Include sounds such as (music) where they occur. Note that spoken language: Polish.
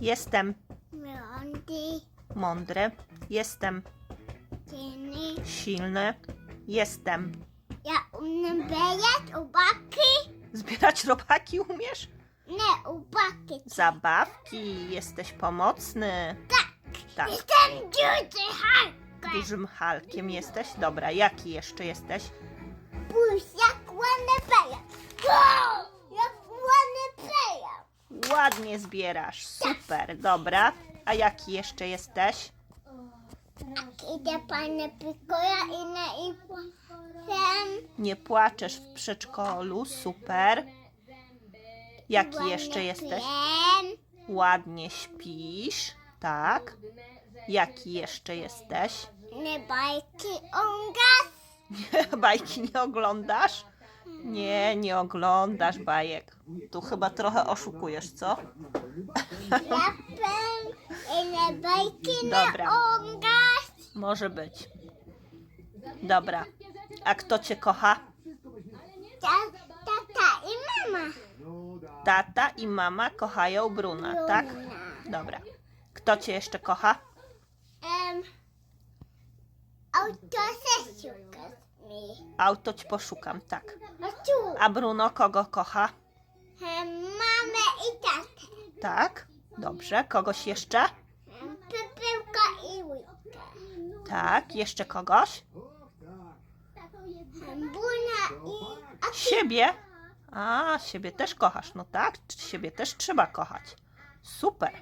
Jestem Mądry, mądry. Jestem silny. silny. Jestem. Ja umiem bejać ubaki. Zbierać robaki umiesz? Nie, ubaki. Zabawki. Jesteś pomocny. Tak. Jestem duży Halka. Dużym halkiem jesteś? Dobra, jaki jeszcze jesteś? Jak ładny bejać. Ładnie zbierasz. Super, dobra. A jaki jeszcze jesteś? Idę pana i na i Nie płaczesz w przedszkolu. Super. Jaki jeszcze jesteś? Ładnie śpisz. Tak. Jaki jeszcze jesteś? Nie bajki ongas. (laughs) Bajki nie oglądasz? Nie, nie oglądasz bajek. Tu chyba trochę oszukujesz, co? Japem i nie bajki Dobra. Może być. Dobra. A kto cię kocha? Ta- Tata i mama. Tata i mama kochają Bruna, tak? Dobra. Kto cię jeszcze kocha? Mi. Auto ci poszukam, tak. A Bruno kogo kocha? em, mamę i tatę. Tak. Dobrze. Kogoś jeszcze? Em, Pypyłka i łyka. Tak. Jeszcze kogoś? Em, Buna i... A Siebie? A, siebie też kochasz, no tak? Siebie też trzeba kochać. Super.